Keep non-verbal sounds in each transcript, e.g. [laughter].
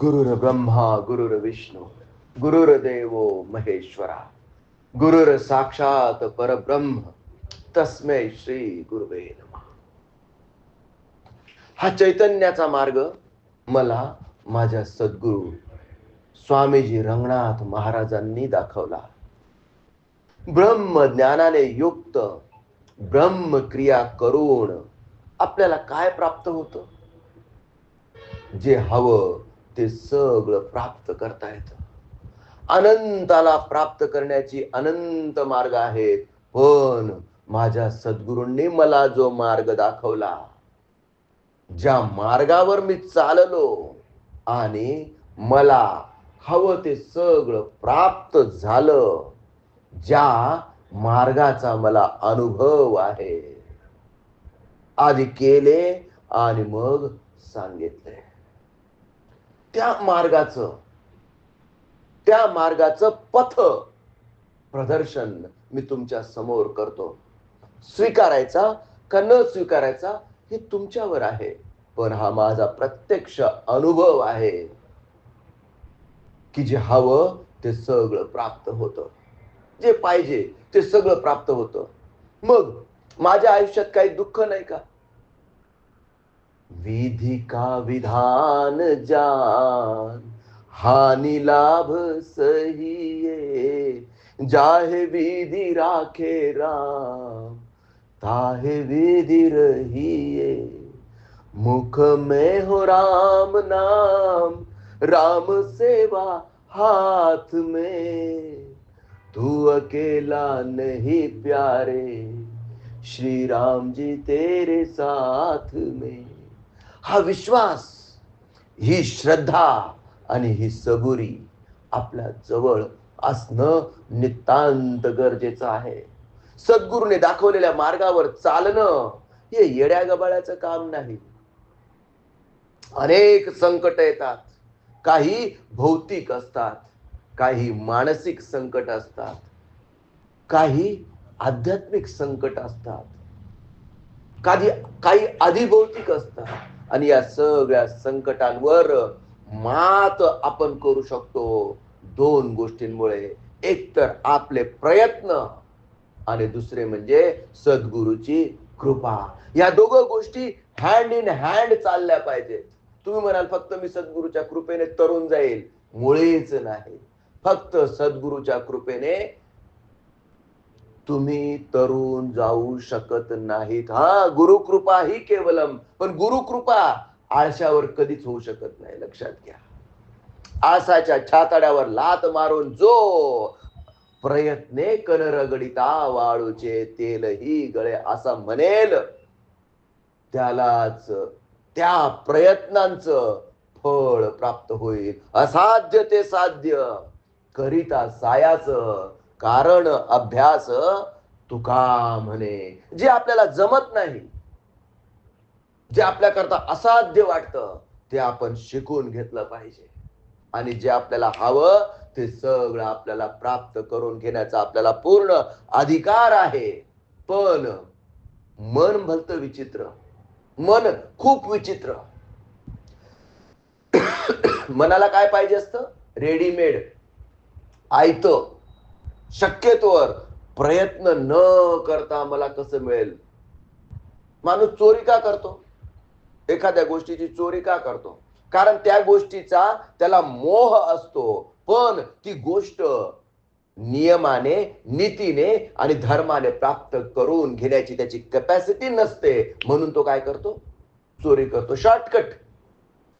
गुरुर ब्रह्मा गुरुर विष्णू गुरुर देवो महेश्वरा गुरुर साक्षात परब्रह्म तस्मै श्री गुरुवे नमः. हा चैतन्याचा मार्ग मला माझ्या सद्गुरू स्वामीजी रंगनाथ महाराजांनी दाखवला. ब्रह्म ज्ञानाने युक्त ब्रह्म क्रिया करून आपल्याला काय प्राप्त होतं? जे हवं ते सगळं प्राप्त करता येतं. अनंताला प्राप्त करण्याची अनंत मार्ग आहेत. पण माझ्या सद्गुरूंनी मला जो मार्ग दाखवला ज्या मार्गावर मी चाललो आणि मला हवं ते सगळं प्राप्त झालं ज्या मार्गाचा मला अनुभव आहे. आधी केले आणि मग सांगितले. त्या मार्गाचं त्या मार्गाचं पथ प्रदर्शन मी तुमच्यासमोर करतो. स्वीकारायचा का न स्वीकारायचा हे तुमच्यावर आहे. पण हा माझा प्रत्यक्ष अनुभव आहे की जे हवं ते सगळं प्राप्त होतं. जे पाहिजे ते सगळं प्राप्त होतं. मग माझ्या आयुष्यात काही दुःख नाही का? विधी का विधान जान, हानि लाभ सहिए जाहे विधि राखे राम, ताहे विधि रहिए मुख में हो राम नाम, राम सेवा हाथ में। तू अकेला नहीं प्यारे, श्री राम जी तेरे साथ में। हा विश्वास ही श्रद्धा आणि ही सबुरी आपल्या जवळ असणं नितांत गरजेचं आहे. सद्गुरूने दाखवलेल्या मार्गावर चालणं हे येड्या गबाळ्याचं काम नाही. अनेक संकट येतात. काही भौतिक असतात काही मानसिक संकट असतात काही आध्यात्मिक संकट असतात काही काही अधिभौतिक असतात. आणि या सगळ्या संकटांवर मात आपण करू शकतो. दोन गोष्टींमुळे. एक तर आपले प्रयत्न आणि दुसरे म्हणजे सद्गुरूची कृपा. या दोघं गोष्टी हँड इन हँड चालल्या पाहिजेत. तुम्ही म्हणाल फक्त मी सद्गुरूच्या कृपेने तरुण जाईल. मुळेच नाही. फक्त सद्गुरूच्या कृपेने तुम्ही तरुण जाऊ शकत नाहीत. हा गुरुकृपा ही केवलम. पण गुरुकृपा आळशावर कधीच होऊ शकत नाही लक्षात घ्या. आसाच्या छाताड्यावर लात मारून जो प्रयत्ने कनरगडिता वाळूचे तेलही गळे असा म्हणेल त्यालाच त्या प्रयत्नांचं फळ प्राप्त होईल. असाध्य ते साध्य. करिता सायाचं कारण अभ्यास तुका म्हणे. जे आपल्याला जमत नाही जे आपल्याकरता असाध्य वाटतं ते आपण शिकून घेतलं पाहिजे. आणि जे आपल्याला हवं ते सगळं आपल्याला प्राप्त करून घेण्याचा आपल्याला पूर्ण अधिकार आहे. पण मन भलत विचित्र. मन खूप विचित्र. [coughs] मनाला काय पाहिजे असतं? रेडीमेड आयत. शक्यतोवर प्रयत्न न करता मला कसं मिळेल? माणूस चोरी का करतो? एखाद्या गोष्टीची चोरी का करतो? कारण त्या गोष्टीचा त्याला मोह असतो. पण ती गोष्ट नियमाने नीतीने आणि धर्माने प्राप्त करून घेण्याची त्याची कॅपॅसिटी नसते. म्हणून तो काय करतो? चोरी करतो. शॉर्टकट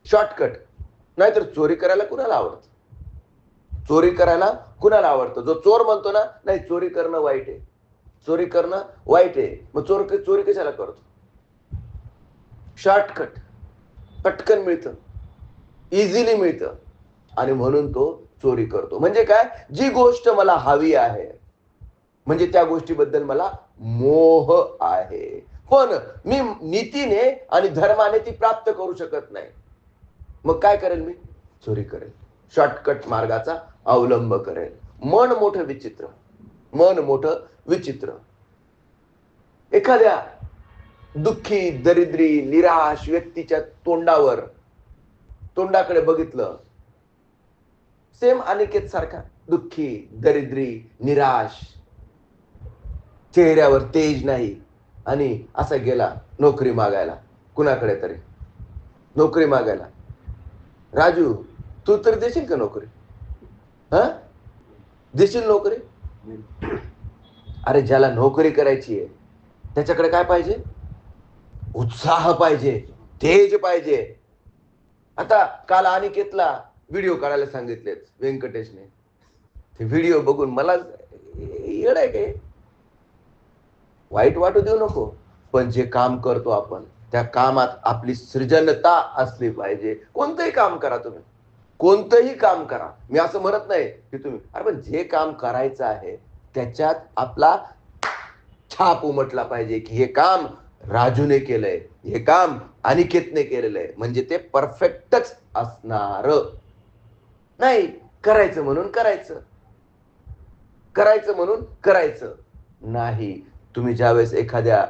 शॉर्टकट नाहीतर चोरी करायला कुणाला आवडत? चोरी करायला कुणाला आवडतं? जो चोर म्हणतो ना नाही चोरी करणं वाईट आहे. चोरी करणं वाईट आहे. मग चोर चोरी कशाला करतो? शॉर्टकट पटकन मिळतं. इझिली मिळतं. आणि म्हणून तो चोरी करतो. म्हणजे काय? जी गोष्ट मला हवी आहे म्हणजे त्या गोष्टीबद्दल मला मोह आहे. हो पण मी नीतीने आणि धर्माने ती प्राप्त करू शकत नाही. मग काय करेल मी? चोरी करेल. शॉर्टकट मार्गाचा अवलंब करेल. मन मोठं विचित्र. मन मोठं विचित्र. एखाद्या दुःखी दरिद्री निराश व्यक्तीच्या तोंडावर तोंडाकडे बघितलं सेम अनिकेत सारखा दुःखी दरिद्री निराश चेहऱ्यावर तेज नाही आणि असा गेला नोकरी मागायला. कुणाकडे तरी? नोकरी मागायला. राजू तू तर देशील का नोकरी? हा? देशील नोकरी? अरे ज्याला नोकरी करायची आहे त्याच्याकडे काय पाहिजे? उत्साह पाहिजे तेज पाहिजे. आता काल अनिकेतला व्हिडिओ काढायला सांगितलेत व्यंकटेशने. ते व्हिडिओ बघून मला येड आहे काय? वाईट वाटू देऊ नको पण जे काम करतो आपण त्या कामात आपली सृजनता असली पाहिजे. कोणतंही काम करा तुम्ही. कोणतंही काम करा. मी असं म्हणत नाही की तुम्ही अरे पण जे काम करायचं आहे त्याच्यात आपला छाप उमटला पाहिजे की हे काम राजूने केलंय हे काम अनिकेतने केलेलं आहे म्हणजे ते परफेक्टच असणार. नाही करायचं म्हणून करायचं. करायचं म्हणून करायचं. नाही तुम्ही ज्यावेळेस एखाद्या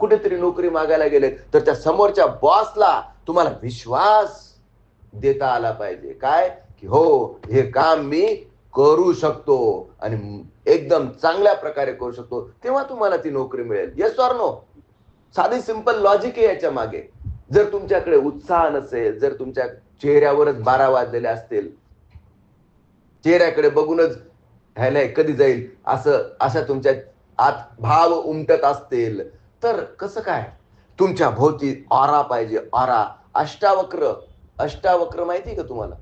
कुठेतरी नोकरी मागायला गेले तर त्या समोरच्या बॉसला तुम्हाला विश्वास देता आला पाहिजे. काय? की हो हे काम मी करू शकतो आणि एकदम चांगल्या प्रकारे करू शकतो. तेव्हा तुम्हाला ती नोकरी मिळेल. येस ऑर नो साधी सिंपल लॉजिक आहे याच्या मागे. जर तुमच्याकडे उत्साह नसेल जर तुमच्या चेहऱ्यावरच बारा वाजलेले असतील चेहऱ्याकडे बघूनच ह्याला कधी जाईल असं अशा तुमच्या आत भाव उमटत असतील तर कसं काय? तुमच्या भोवती ऑरा पाहिजे ऑरा अष्टावक्र अष्टावक्र माहिती का तुम्हाला?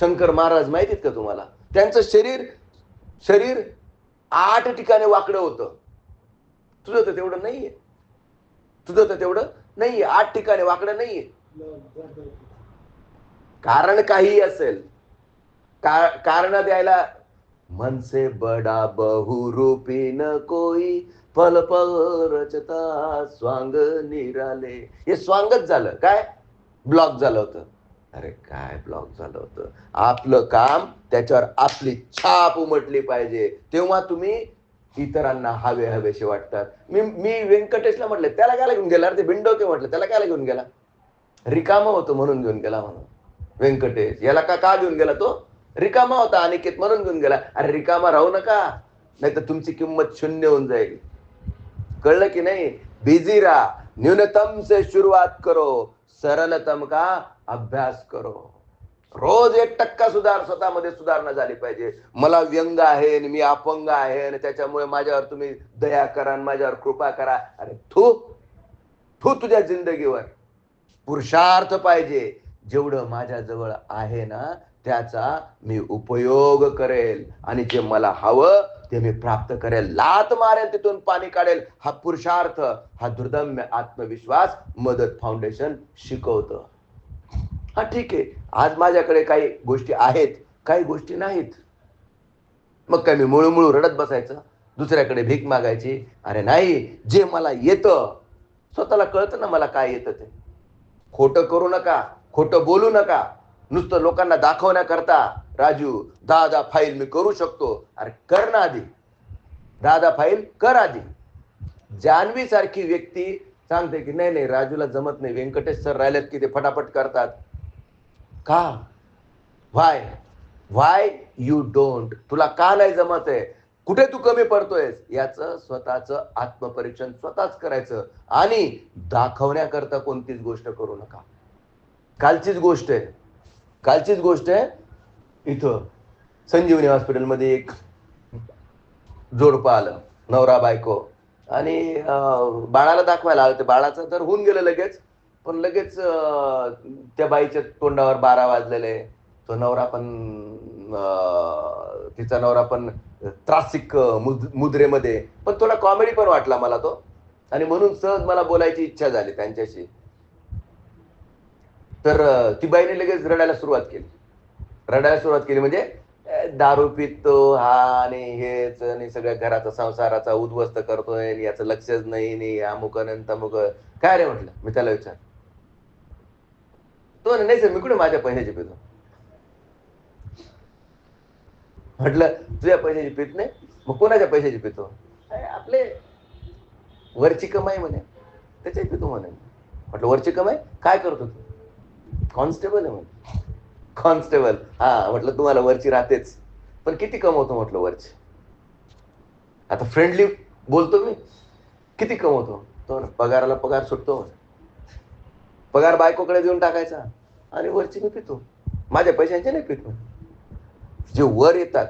शंकर महाराज माहितीत का तुम्हाला? त्यांचं शरीर शरीर आठ ठिकाणी वाकडं होतं. तुझं तर तेवढं नाहीये. तुझं तर तेवढं नाहीये. आठ ठिकाणी वाकडं नाहीये. कारण काही असेल का- कारण द्यायला मनसे बडा बहुरूपी न कोई पल पल रचता स्वांग निराले. हे स्वांगच झालं. काय? ब्लॉक झालं होतं. अरे काय ब्लॉक झालं होतं? आपलं काम त्याच्यावर आपली छाप उमटली पाहिजे. तेव्हा तुम्ही इतरांना हवे हवेसे वाटतात. मी मी व्यंकटेशला म्हटलं त्याला काय घेऊन गेला? अरे ते बिंडवते म्हटलं त्याला काय घेऊन गेला? रिकामा होतो म्हणून घेऊन गेला म्हणून. व्यंकटेश याला का का घेऊन गेला तो? रिकामा होता अनिकेत म्हणून घेऊन गेला. अरे रिकामा राहू नका. नाही तर तुमची किंमत शून्य होऊन जाईल. कळलं की नाही? बिझी राहा. न्यूनतम से सुरुवात करो. सरलतम का? अभ्यास करो. रोज एक टक्का सुधार स्वतःमध्ये सुधारणा झाली पाहिजे. मला व्यंग आहे आणि मी अपंग आहे आणि त्याच्यामुळे माझ्यावर तुम्ही दया करा आणि माझ्यावर कृपा करा. अरे थू थू तुझ्या जिंदगीवर. पुरुषार्थ पाहिजे. जेवढं माझ्याजवळ आहे ना त्याचा मी उपयोग करेल. आणि जे मला हवं ते मी प्राप्त करेल. लात मारेल तिथून पाणी काढेल. हा पुरुषार्थ हा दुर्दम्य आत्मविश्वास मदत फाउंडेशन शिकवतं. हा ठीक आहे. आज माझ्याकडे काही गोष्टी आहेत काही गोष्टी नाहीत. मग काय मी मुळू रडत बसायचं दुसऱ्याकडे भीक मागायची. अरे नाही जे मला येतं स्वतःला कळतं ना मला काय येतं ते. खोटं करू नका खोटं बोलू नका. नुसतं लोकांना दाखवण्याकरता राजू दादा फाईल मी करू शकतो. अरे कर ना आधी. दादा फाईल कर आधी. जान्हवी सारखी व्यक्ती सांगते की नाही नाही राजूला जमत नाही. व्यंकटेश सर राहिलेत की ते फटाफट करतात. का? वाय व्हाय यू डोंट तुला का नाही जमत आहे? कुठे तू कमी पडतोयस? याचं स्वतःचं आत्मपरीक्षण स्वतःच करायचं आणि दाखवण्याकरता कोणतीच गोष्ट करू नका. कालचीच गोष्ट आहे. कालचीच गोष्ट आहे इथं. संजीवनी हॉस्पिटलमध्ये एक जोडपं आलं. नवरा बायको. आणि बाळाला दाखवायला आलं. ते बाळाचं तर होऊन गेलं लगेच. पण लगेच त्या बाईच्या तोंडावर बारा वाजलेले. तो नवरा पण तिचा नवरा पण त्रासिक मुद्रेमध्ये. पण थोडा कॉमेडी पण वाटला मला तो. आणि म्हणून सहज मला बोलायची इच्छा झाली त्यांच्याशी. तर ती बाईने लगेच रडायला सुरुवात केली. रडायला सुरुवात केली म्हणजे दारू पितो हा आणि हेच आणि सगळ्या घराचा संसाराचा उद्ध्वस्त करतोय आणि याचं लक्षच नाही अमुक आणि तमुक. काय रे? म्हटलं. मी त्याला विचार तो नाही सर मी कुठे माझ्या पैशाची पितो? म्हटलं तुझ्या पैशाची पित नाही मग कोणाच्या पैशाची पितो? आपले. वरची कमाई म्हणे त्याचे पितो म्हणे. म्हटलं वरची कमाई? काय करतो तू? कॉन्स्टेबल आहे म्हणे. कॉन्स्टेबल. हा म्हटलं तुम्हाला वरची राहतेच. पण किती कमवतो? म्हटलं वरची. आता फ्रेंडली बोलतो मी किती कमवतो? तो ना पगाराला पगार सुटतो म्हणे. पगार बायकोकडे देऊन टाकायचा. आणि वरची मी पितो. माझ्या पैशांचे नाही पितो. जे वर येतात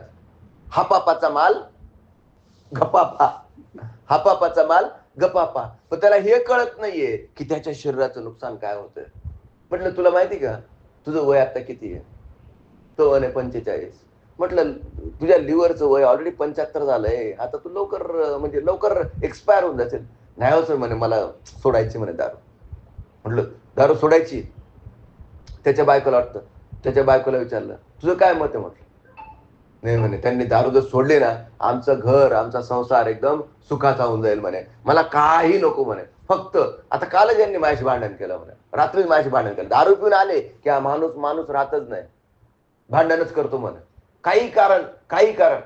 हापापाचा माल गपापा. हापापाचा माल गपापा. पण त्याला हे कळत नाहीये की त्याच्या शरीराचं नुकसान काय होतंय. म्हटलं तुला माहिती का? तुझं वय आता किती आहे? तो वय पंचेचाळीस. म्हटलं तुझ्या लिव्हरचं वय ऑलरेडी पंच्याहत्तर झालंय. आता तू लवकर म्हणजे लवकर एक्सपायर होऊन जाशील. नाही हो म्हणे मला सोडायची म्हणे दारू. म्हटलं दारू सोडायची. त्याच्या बायकोला वाटतं. त्याच्या बायकोला विचारलं तुझं काय मत आहे? म्हटलं नाही म्हणे त्यांनी दारू जर सोडली ना आमचं घर आमचा संसार एकदम सुखाचा होऊन जाईल म्हणे. मला काही नको म्हणे. फक्त आता कालच यांनी माझ्याशी भांडण केलं म्हणे. रात्रीच माझ्याशी भांडण केलं. दारू पिऊन आले की हा माणूस माणूस राहतच नाही. भांडणच करतो म्हणे. काही कारण काही कारण.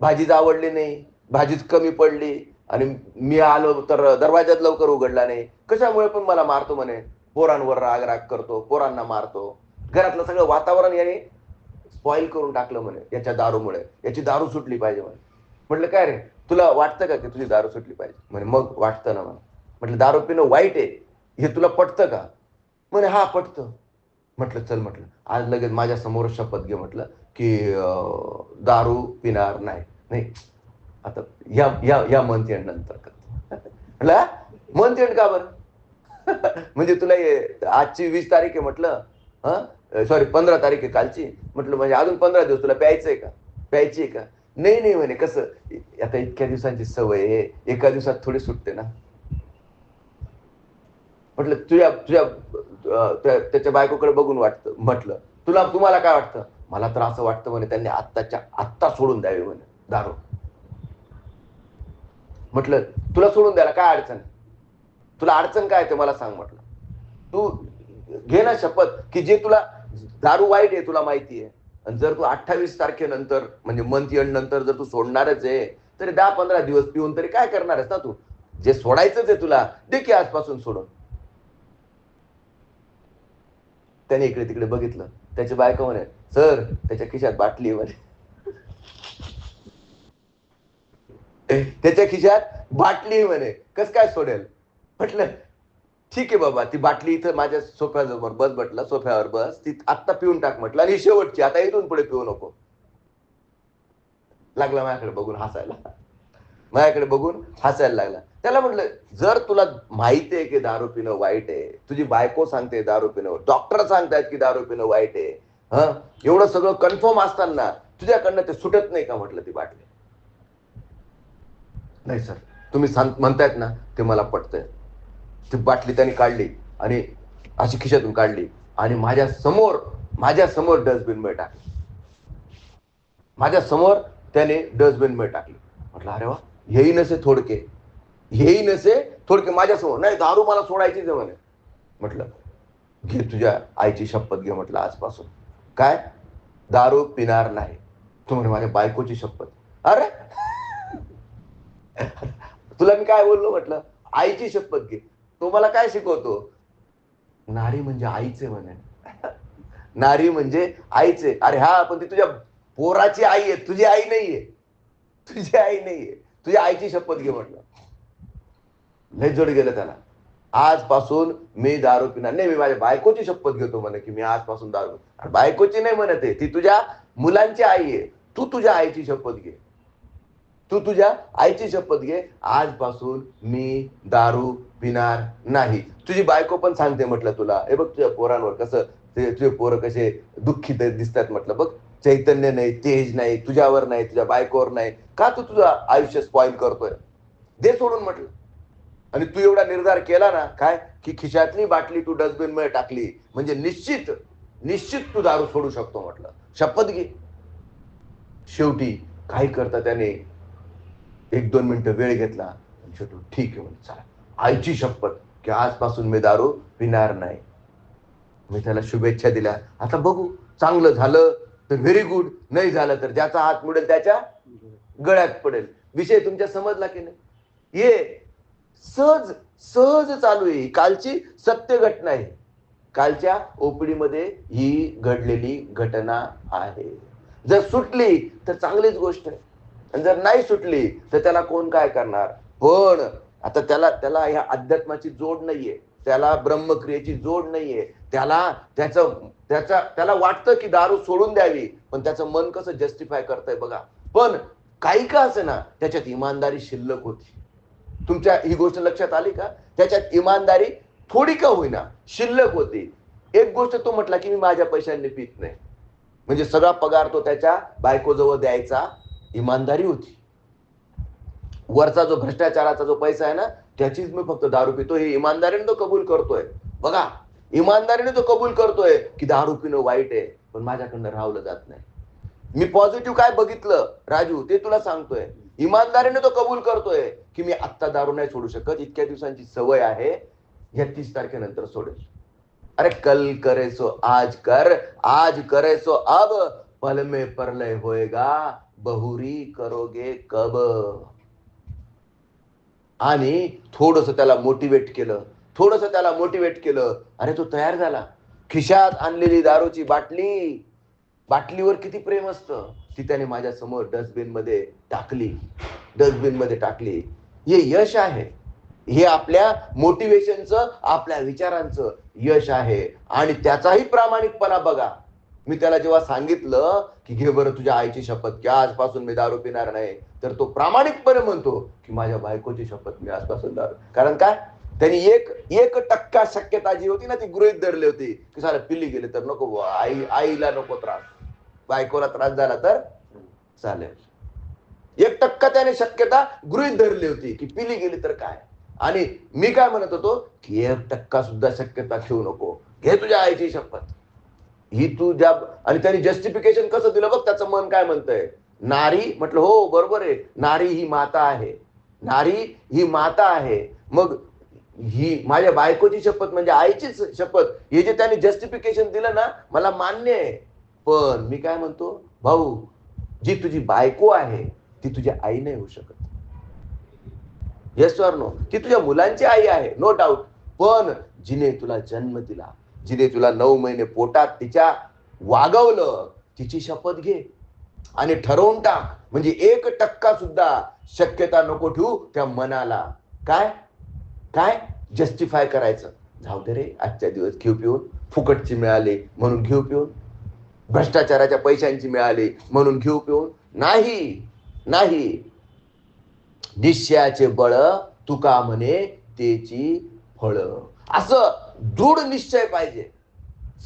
भाजीच आवडली नाही. भाजीच कमी पडली. आणि मी आलो तर दरवाजात लवकर उघडला नाही. कशामुळे पण मला मारतो म्हणे. पोरांवर राग राग करतो पोरांना मारतो. घरातलं सगळं वातावरण याने स्पॉइल करून टाकलं म्हणे याच्या दारूमुळे. याची दारू सुटली पाहिजे म्हणे. म्हटलं काय रे? तुला वाटतं का की तुझी दारू सुटली पाहिजे? म्हणे मग वाटतं ना मला म्हटलं दारू पिणं वाईट आहे. हे तुला पटतं का? म्हणे हा पटतं. म्हटलं चल म्हटलं. आज लगेच माझ्यासमोर शपथ घे म्हटलं की दारू पिणार नाही. नाही आता या या या मंथ एंड नंतर [laughs] म्हटलं मंथ एंड का बरं? [laughs] म्हणजे तुला आजची वीस तारीख आहे म्हटलं हा? सॉरी पंधरा तारीख आहे कालची. म्हटलं म्हणजे अजून पंधरा दिवस तुला प्यायचंय का? प्यायची आहे का? नाही नाही म्हणे कसं? आता इतक्या दिवसांची सवय आहे एका दिवसात थोडी सुटते ना. म्हटलं तुझ्या तुझ्या त्याच्या बायकोकडे बघून वाटतं म्हटलं. तुला तुम्हाला काय वाटतं? मला तर असं वाटतं म्हणे त्यांनी आत्ताच्या आत्ता सोडून द्यावी म्हणे दारू. म्हटलं तुला सोडून द्यायला काय अडचण? तुला अडचण काय आहे ते मला सांग म्हटलं. तू घे ना शपथ की जे तुला दारू वाईट आहे तुला माहिती आहे. आणि जर तू अठ्ठावीस तारखेनंतर म्हणजे मंथ एंड नंतर जर तू सोडणारच आहे तरी दहा पंधरा दिवस पिऊन तरी काय करणार आहेस ना तू? जे सोडायचंच आहे तुला दे की आजपासून सोडून. त्याने इकडे तिकडे बघितलं. त्याची बायका म्हणे सर त्याच्या खिशात बाटली आहे म्हणे. त्याच्या खिशात बाटली म्हणे. कस काय सोडेल? म्हटलं ठीक आहे बाबा ती बाटली इथं माझ्या सोफ्याजवळ बस म्हटलं सोफ्यावर बस. ती आत्ता पिऊन टाक म्हटलं आणि शेवटची आता इथून पुढे पिऊ नको. लागला माझ्याकडे बघून हसायला. माझ्याकडे बघून हसायला लागला. त्याला म्हटलं जर तुला माहिती आहे की दारू पिणं वाईट आहे तुझी बायको सांगते दारू पिणं डॉक्टर सांगतायत की दारू पिणं वाईट आहे हा? एवढं सगळं कन्फर्म असताना तुझ्याकडनं ते सुटत नाही का? म्हटलं ती बाटली. नाही सर. तुम्ही सांग म्हणतायत ना ते मला पटतंय. ती बाटली त्याने काढली आणि अशी खिशातून काढली. आणि माझ्यासमोर माझ्यासमोर डस्टबिनमध्ये टाकली. माझ्यासमोर त्याने डस्टबिनमध्ये टाकली. म्हटलं अरे वा हेही नसे थोडके. हेही नसे थोडके माझ्यासमोर नाही दारू मला सोडायचीच आहे म्हणे. म्हटलं घे तुझ्या आईची शपथ घे म्हटलं आजपासून. काय? दारू पिणार नाही. तू म्हणे माझ्या बायकोची शपथ. अरे [laughs] तुला मी काय बोललो? म्हटलं आईची शपथ घे. तो मला काय शिकवतो? नारी म्हणजे आईचे म्हणे. नारी म्हणजे आईचे. अरे हा पण ती तुझ्या पोराची आई आहे. तुझी आई नाहीये. तुझी आई नाहीये. तुझ्या आईची शपथ घे म्हटलं. लय जड गेलं त्याला. आजपासून मी दारू पिणार नाही. मी माझ्या बायकोची शपथ घेतो म्हणे की मी आजपासून दारू बायकोची नाही म्हणत आहे. ती तुझ्या मुलांची आई आहे. तू तुझ्या आईची शपथ घे. तू तुझ्या आईची शपथ घे. आजपासून मी दारू पिणार नाही. तुझी बायको पण सांगते म्हटलं तुला. हे बघ तुझ्या पोरांवर कसं ते तुझे पोरं कसे दुःखी दिसतात म्हटलं. बघ चैतन्य नाही तेज नाही तुझ्यावर नाही तुझ्या बायकोवर नाही. का तू तुझं आयुष्य स्पॉइल करतोय? दे सोडून म्हटलं. आणि तू एवढा निर्धार केला ना काय? की खिशातली बाटली तू डस्टबिनमध्ये टाकली. म्हणजे निश्चित निश्चित तू दारू सोडू शकतो म्हटलं. शपथ घे. शेवटी काय करता त्याने? एक दोन मिनटं वेळ घेतला. आणि शेवटी ठीक आहे म्हणजे चला. आईची शपथ की आजपासून मी दारू पिणार नाही. मी त्याला शुभेच्छा दिल्या. आता बघू चांगलं झालं तर व्हेरी गुड नाही झालं तर ज्याचा हात मुडेल त्याच्या गळ्यात पडेल. विषय तुमच्या समजला की नाही? ये सहज सहज चालू आहे ही. कालची सत्य घटना आहे. कालच्या ओपीडी मध्ये ही घडलेली घटना आहे. जर सुटली तर चांगलीच गोष्ट आहे. आणि जर नाही सुटली तर त्याला कोण काय करणार? पण आता त्याला त्याला ह्या अध्यात्माची जोड नाहीये. त्याला ब्रह्मक्रियेची जोड नाहीये. त्याला त्याचं त्याचा त्याला वाटतं की दारू सोडून द्यावी पण त्याचं मन कसं जस्टिफाय करतंय बघा. पण काही का असे ना त्याच्यात इमानदारी शिल्लक होती. तुमच्या ही गोष्ट लक्षात आली का? त्याच्यात इमानदारी थोडी का होईना शिल्लक होती. एक गोष्ट तो म्हटला की मी माझ्या पैशांनी पित नाही. म्हणजे सगळा पगार तो त्याच्या बायकोजवळ द्यायचा इमानदारी होती. वरचा जो भ्रष्टाचाराचा जो पैसा आहे ना त्याचीच मी फक्त दारू पितो. हे इमानदारीने तो कबूल करतोय. बघा इमानदारीने तो कबूल करतोय की दारू पिणं वाईट आहे पण माझ्याकडनं राहवलं जात नाही. मी पॉझिटिव्ह काय बघितलं? राजू ते तुला सांगतोय. इमानदारीने तो कबूल करतोय की मी आत्ता दारू नाही सोडू शकत. इतक्या दिवसांची सवय आहे या तीस तारखेनंतर सोडेल. अरे कल करे सो आज कर आज करे सो अब. पल में परलय होएगा बहुरी करोगे कब? आणि थोडस त्याला मोटिवेट केलं थोडस त्याला मोटिवेट केलं अरे तो तयार झाला. खिशात आणलेली दारूची बाटली बाटलीवर किती प्रेम असतं? ती त्याने माझ्यासमोर डस्टबिनमध्ये टाकली. डस्टबिनमध्ये टाकली. हे यश आहे. हे आपल्या मोटिवेशनचं आपल्या विचारांचं यश आहे. आणि त्याचाही प्रामाणिकपणा बघा. मी त्याला जेव्हा सांगितलं की घे बरं तुझ्या आईची शपथ की आजपासून मी दारू पिणार नाही तर तो प्रामाणिकपणे म्हणतो की माझ्या बायकोची शपथ मी आजपासून दारू कारण काय? त्यांनी एक एक टक्का शक्यता जी होती ना ती गृहित धरली होती की सारे पिल्ली गेले तर नको आई आईला नको त्रास. बायकोला त्रास झाला तर चालेल. एक टक्का त्याने शक्यता गृहित धरली होती की पिली गेली तर काय? आणि मी काय म्हणत होतो की एक टक्का सुद्धा शक्यता ठेवू नको. घे तुझ्या आईची शपथ. ही तू ज्या आणि त्यांनी जस्टिफिकेशन कसं दिलं बघ त्याचं मन काय म्हणतंय? नारी म्हटलं हो बरोबर आहे. नारी ही माता आहे. नारी ही माता आहे. मग ही माझ्या बायकोची शपथ म्हणजे आईचीच शपथ हे जे त्यांनी जस्टिफिकेशन दिलं ना मला मान्य आहे. पण मी काय म्हणतो भाऊ जी तुझी बायको आहे ती तुझी आई नाही होऊ शकत. येस नो ती तुझ्या मुलांची आई आहे नो डाऊट पण जिने तुला जन्म दिला जिने तुला नऊ महिने पोटात तिच्या वागवलं तिची शपथ घे आणि ठरवून टाक. म्हणजे एक टक्का सुद्धा शक्यता नको ठेवू त्या मनाला. काय? काय? जस्टिफाय करायचं. जाऊ दे रे आजच्या दिवस घेऊ पिऊन. फुकटची मिळाली म्हणून घेऊ पिऊन. भ्रष्टाचाराच्या पैशांची मिळाली म्हणून घेऊ पिऊन. नाही नाही. निश्चयाचे बळ तुका म्हणे तेची फळ. असं दृढ निश्चय पाहिजे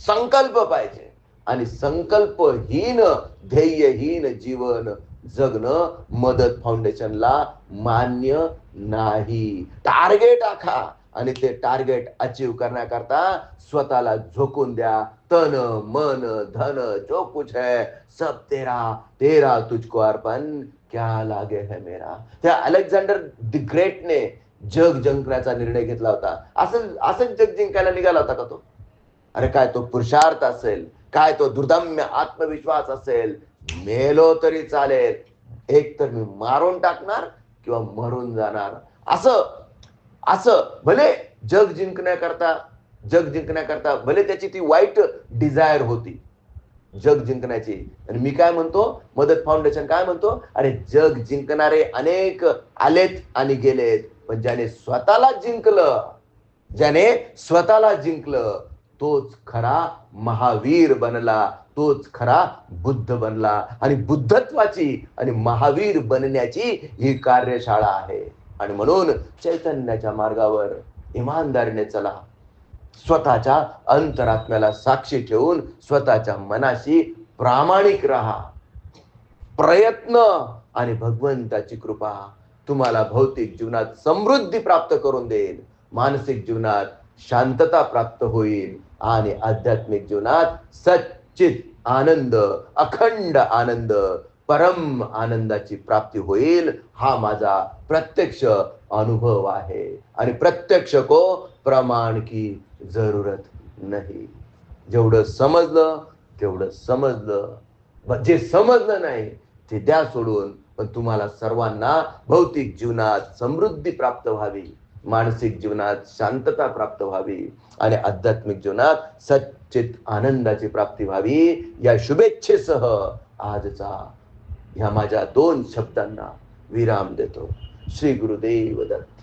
संकल्प पाहिजे. आणि संकल्पहीन ध्येयहीन जीवन जगणं मदत फाउंडेशनला मान्य नाही. टार्गेट आखा आणि ते टार्गेट अचीव करण्याकरता स्वतःला झोकून द्या. तन मन धन जो कुछ है सब तेरा तेरा तुझको अर्पण क्या लागे है मेरा. त्या अलेक्झांडर द ग्रेटने जग जिंकण्याचा निर्णय घेतला होता. असं असंच जग जिंकायला निघाला होता का तो? अरे काय तो पुरुषार्थ असेल? काय तो दुर्दम्य आत्मविश्वास असेल? मेलो तरी चालेल. एक तर मी मारून टाकणार किंवा मरून जाणार. असं असं भले जग जिंकण्याकरता जग जिंकण्याकरता भले त्याची ती वाईट डिझायर होती. जग जिंकण्याची. आणि मी काय म्हणतो? मदत फाउंडेशन काय म्हणतो? अरे जग जिंकणारे अनेक आलेत आणि गेलेत. पण ज्याने स्वतःला जिंकलं ज्याने स्वतःला जिंकलं तोच खरा महावीर बनला तोच खरा बुद्ध बनला. आणि बुद्धत्वाची आणि महावीर बनण्याची ही कार्यशाळा आहे. आणि म्हणून चैतन्याच्या मार्गावर इमानदारीने चला. स्वतःच्या अंतरात्म्याला साक्षी ठेवून स्वतःच्या मनाशी प्रामाणिक राहा. प्रयत्न आणि भगवंताची कृपा तुम्हाला भौतिक जीवनात समृद्धी प्राप्त करून देईल मानसिक जीवनात शांतता प्राप्त होईल आणि आध्यात्मिक जीवनात सच्चित आनंद अखंड आनंद परम आनंदाची प्राप्ती होईल हा माझा प्रत्यक्ष अनुभव आहे. आणि प्रत्यक्ष को प्रमाण की जरूरत नाही. जेवढं समजलं तेवढं समजलं. जे समजलं नाही ते द्या सोडून पण तुम्हाला सर्वांना भौतिक जीवनात समृद्धी प्राप्त व्हावी मानसिक जीवनात शांतता प्राप्त व्हावी आणि आध्यात्मिक जीवनात सच्चित आनंदाची प्राप्ती व्हावी. या शुभेच्छेसह आजचा ह्या माझ्या दोन शब्दांना विराम देतो. श्री गुरुदेव दत्त.